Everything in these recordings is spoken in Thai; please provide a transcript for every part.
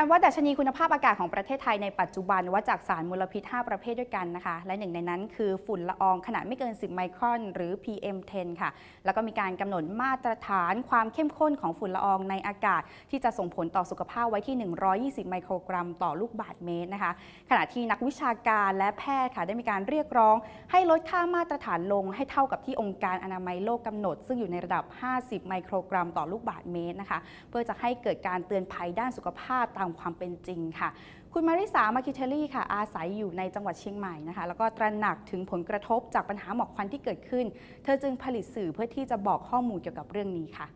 การวัดดัชนีคุณภาพอากาศของประเทศไทยในปัจจุบันวัดจากสารมลพิษ 5 ประเภทด้วยกันนะคะ และหนึ่งในนั้นคือฝุ่นละอองขนาดไม่เกิน 10 ไมครอน หรือ PM10 ค่ะ แล้วก็มีการกำหนดมาตรฐานความเข้มข้นของฝุ่นละอองในอากาศ ที่จะส่งผลต่อสุขภาพไว้ที่ 120 ไมโครกรัมต่อลูกบาศก์เมตรนะคะ ขณะที่นักวิชาการและแพทย์ค่ะได้มีการเรียกร้อง ให้ลดค่ามาตรฐานลงให้เท่ากับที่องค์การอนามัยโลกกำหนด ซึ่งอยู่ในระดับ 50 ไมโครกรัมต่อลูกบาศก์เมตรนะคะ เพื่อจะให้เกิดการเตือนภัยด้านสุขภาพตามความเป็นจริงค่ะ คุณมาริสามาคิเทลลี่ค่ะ อาศัยอยู่ในจังหวัดเชียงใหม่นะคะ แล้วก็ตระหนักถึงผลกระทบจากปัญหาหมอกควันที่เกิดขึ้น เธอจึงผลิตสื่อเพื่อที่จะบอกข้อมูลเกี่ยวกับเรื่องนี้ค่ะ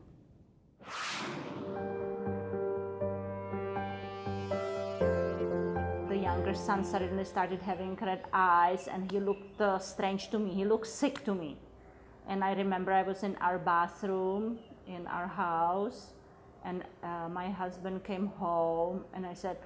The younger son suddenly started having red eyes and he looked uh, strange to me. He looked sick to me. And I remember I was in our bathroom in our house and uh, my husband came home and I said,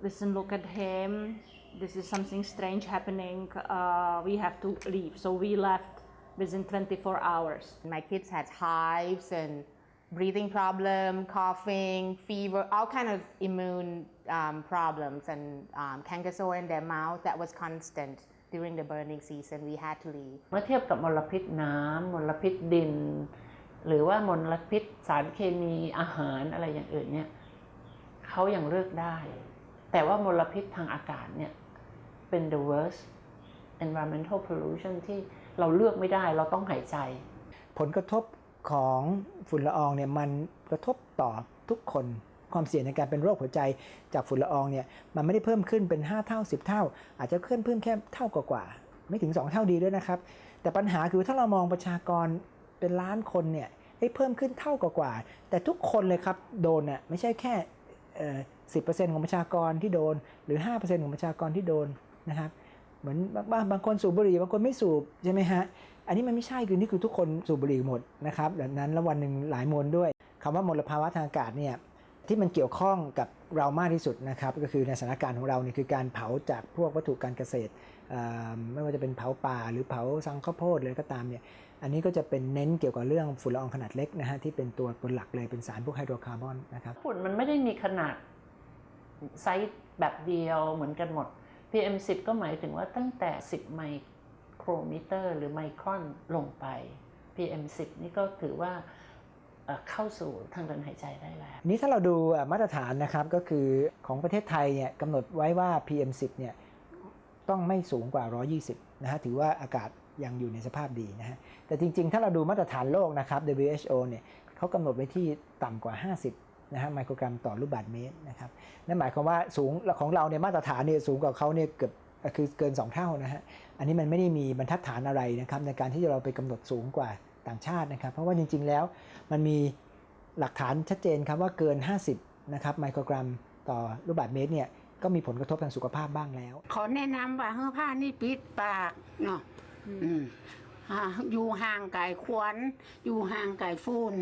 Listen, look at him. This is something strange happening. Uh, we have to leave. So we left within 24 hours. My kids had hives and breathing problem, coughing, fever, all kind of immune um, problems and um, canker sore in their mouth that was constant during the burning season. We had to leave. เมื่อเทียบกับมลพิษน้ำมลพิษดิน หรือว่ามลพิษสารเคมีอาหารอะไรอย่างอื่นเนี่ยเขายังเลือกได้ แต่ว่ามลพิษทางอากาศเนี่ยเป็น the worst environmental pollution ที่เราเลือกไม่ได้เราต้องหายใจ ผลกระทบของฝุ่นละอองเนี่ยมันกระทบต่อทุกคนความเสี่ยงในการเป็นโรคหัวใจจากฝุ่นละอองเนี่ยมันไม่ได้เพิ่มขึ้นเป็น 5 เท่า 10 เท่า อาจจะขึ้นเพิ่มแค่เท่ากว่าๆไม่ถึง 2 เท่าดีด้วยนะครับ แต่ปัญหาคือถ้าเรามองประชากร เป็นล้านคนเนี่ยเอ้เพิ่มขึ้นเท่ากว่า แต่ทุกคนเลยครับโดนน่ยไม่ใช่แค่เปอร์เซ็นต์ของประชากรที่โดน หรือห้าเปอร์เซ็นต์ของประชากรที่โดนนะครับ เหมือนบางบางคนสูบบุหรี่บางคนไม่สูบใช่ไหมฮะ อันนี้มันไม่ใช่คือนี่คือทุกคนสูบบุหรี่หมดนะครับดังนั้นแล้ววันหนึ่งหลายมวลด้วยคำว่ามลภาวะทางอากาศเนี่ย ที่มันเกี่ยวข้องกับเรามากที่สุดนะครับก็คือในสถานการณ์ของเราเนี่ยคือการเผาจากพวกวัตถุการเกษตรไม่ว่าจะเป็นเผาป่าหรือเผาสังข้าวโพดเลยก็ตามเนี่ยอันนี้ก็จะเป็นเน้นเกี่ยวกับเรื่องฝุ่นละอองขนาดเล็กนะฮะที่เป็นตัวเป็นหลักเลยเป็นสารพวกไฮโดรคาร์บอนนะครับฝุ่นมันไม่ได้มีขนาดไซส์แบบเดียวเหมือนกันหมด PM10 ก็หมายถึงว่าตั้งแต่ 10 ไมโครมิเตอร์ หรือไมครอนลงไป PM10 นี่ก็ถือว่า เข้าสู่ทางเดินหายใจได้แล้ว นี้ถ้าเราดูมาตรฐานนะครับก็คือของประเทศไทยเนี่ยกำหนดไว้ว่า PM10 เนี่ยต้องไม่สูงกว่า 120 นะฮะถือว่าอากาศยังอยู่ในสภาพดีนะฮะแต่จริงๆ ถ้าเราดูมาตรฐานโลกนะครับ WHO เนี่ยเขากำหนดไว้ที่ต่ำกว่า 50 นะฮะไมโครกรัมต่อลูกบาศก์เมตรนะครับนั่นหมายความว่าสูงของเราเนี่ยมาตรฐานเนี่ยสูงกว่าเขาเนี่ยเกือบคือเกิน 2 เท่านะฮะอันนี้มันไม่ได้มีบรรทัดฐานอะไรนะครับในการที่เราไปกำหนดสูงกว่า ต่างชาตินะครับ เพราะว่าจริง ๆ แล้วมันมีหลักฐานชัดเจนครับว่าเกิน 50 นะครับไมโครกรัมต่อลูกบาศก์เมตรเนี่ยก็มีผลกระทบทางสุขภาพบ้างแล้ว ขอแนะนำว่าเฮ้อผ้านี่ปิดปากเนาะอืมอยู่ห่างไก่ควนอยู่ห่างไก่ฟูน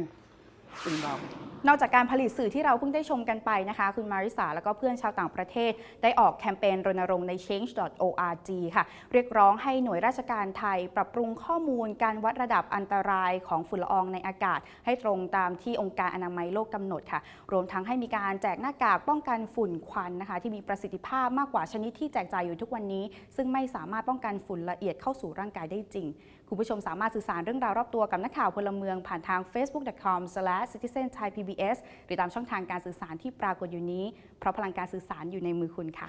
นอกนอกจากการผลิตสื่อที่เราเพิ่งได้ชมกันไปนะคะ คุณมาริสาแล้วก็เพื่อนชาวต่างประเทศ ได้ออกแคมเปญรณรงค์ใน change.org ค่ะ เรียกร้องให้หน่วยราชการไทย ปรับปรุงข้อมูลการวัดระดับอันตรายของฝุ่นละอองในอากาศ ให้ตรงตามที่องค์การอนามัยโลกกำหนดค่ะ รวมทั้งให้มีการแจกหน้ากากป้องกันฝุ่นควันนะคะ ที่มีประสิทธิภาพมากกว่าชนิดที่แจกจ่ายอยู่ทุกวันนี้ ซึ่งไม่สามารถป้องกันฝุ่นละเอียดเข้าสู่ร่างกายได้จริง คุณผู้ชมสามารถสื่อสารเรื่องราวรอบตัวกับนักข่าวพลเมืองผ่านทาง facebook.com/citizenthaipbs หรือตามช่องทางการสื่อสารที่ปรากฏอยู่นี้ เพราะพลังการสื่อสารอยู่ในมือคุณค่ะ